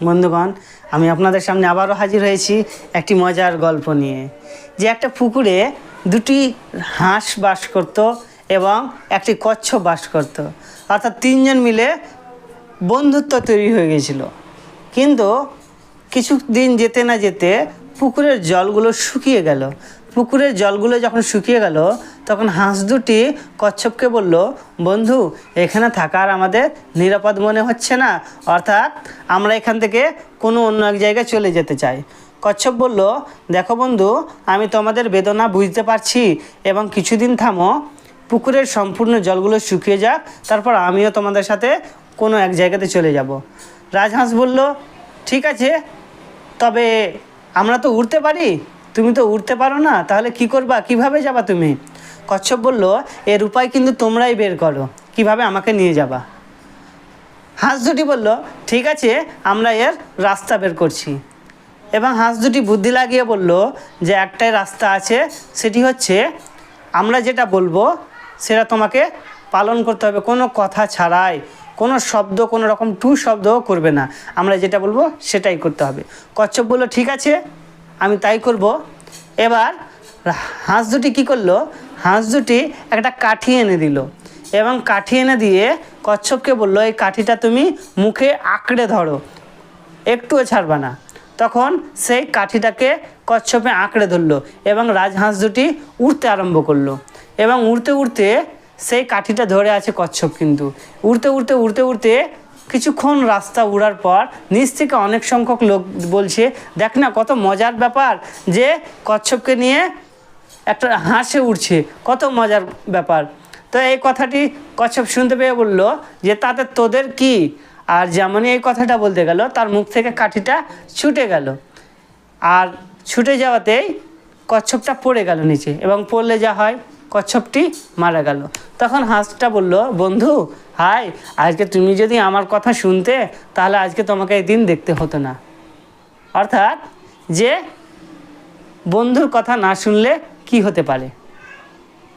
বন্ধুগণ, আমি আপনাদের সামনে আবারও হাজির হয়েছি একটি মজার গল্প নিয়ে। যে একটা পুকুরে দুটি হাঁস বাস করত এবং একটি কচ্ছপ বাস করত। অর্থাৎ তিনজন মিলে বন্ধুত্ব তৈরি হয়ে গেছিল। কিন্তু কিছু দিন যেতে না যেতে পুকুরের জলগুলো শুকিয়ে গেল। পুকুরের জলগুলো যখন শুকিয়ে গেল, তখন হাঁস দুটি কচ্ছপকে বলল, বন্ধু, এখানে থাকার আমাদের নিরাপদ মনে হচ্ছে না। অর্থাৎ আমরা এখান থেকে কোনো অন্য এক জায়গায় চলে যেতে চাই। কচ্ছপ বলল, দেখো বন্ধু, আমি তোমাদের বেদনা বুঝতে পারছি এবং কিছুদিন থামো। পুকুরের সম্পূর্ণ জলগুলো শুকিয়ে যাক, তারপর আমিও তোমাদের সাথে কোনো এক জায়গাতে চলে যাব। রাজহাঁস বলল, ঠিক আছে, তবে আমরা তো উড়তে পারি? তুমি তো উঠতে পারো না, তাহলে কি করবা? কীভাবে যাবা তুমি? কচ্ছপ বলল, এর উপায় কিন্তু তোমরাই বের করো। কীভাবে? আমাকে নিয়ে যাবা। হাঁস দুটি বলল, ঠিক আছে, আমরা এর রাস্তা বের করছি। এবং হাঁস দুটি বুদ্ধি লাগিয়ে বলল, যে একটাই রাস্তা আছে, সেটি হচ্ছে, আমরা যেটা বলব, সেটা তোমাকে পালন করতে হবে। কোনো কথা ছাড়াই, কোনো শব্দ, কোনো রকম টু শব্দও করবে না। আমরা যেটা বলব, সেটাই করতে হবে। কচ্ছপ বলল, ঠিক আছে আমি তাই করব। এবার হাঁস দুটি কী করল? হাঁস দুটি একটা কাঠি এনে দিল এবং কাঠি এনে দিয়ে কচ্ছপকে বলল, এই কাঠিটা তুমি মুখে আঁকড়ে ধরো, একটুও ছাড়বা না। তখন সেই কাঠিটাকে কচ্ছপে আঁকড়ে ধরলো এবং রাজহাঁস দুটি উড়তে আরম্ভ করল এবং উড়তে উড়তে সেই কাঠিটা ধরে আছে কচ্ছপ কিন্তু। উড়তে উড়তে উড়তে উড়তে কিছুক্ষণ রাস্তা উড়ার পর নিচ থেকে অনেক সংখ্যক লোক বলছে, দেখ না কত মজার ব্যাপার যে কচ্ছপকে নিয়ে একটা হাঁসে উঠছে কত মজার ব্যাপার। তো এই কথাটি কচ্ছপ শুনতে পেয়ে বলল যে, তাতে তোদের কি? আর যেমনই এই কথাটা বলতে গেল, তার মুখ থেকে কাঠিটা ছুটে গেল। আর ছুটে যাওয়াতেই কচ্ছপটা পড়ে গেল নিচে এবং পড়লে যা হয়, কচ্ছপটি মারা গেল। তখন হাঁসটা বলল, বন্ধু হাই আজকে তুমি যদি আমার কথা শুনতে, তাহলে আজকে তোমাকে এই দিন দেখতে হতো না। অর্থাৎ যে বন্ধুর কথা না শুনলে কি হতে পারে?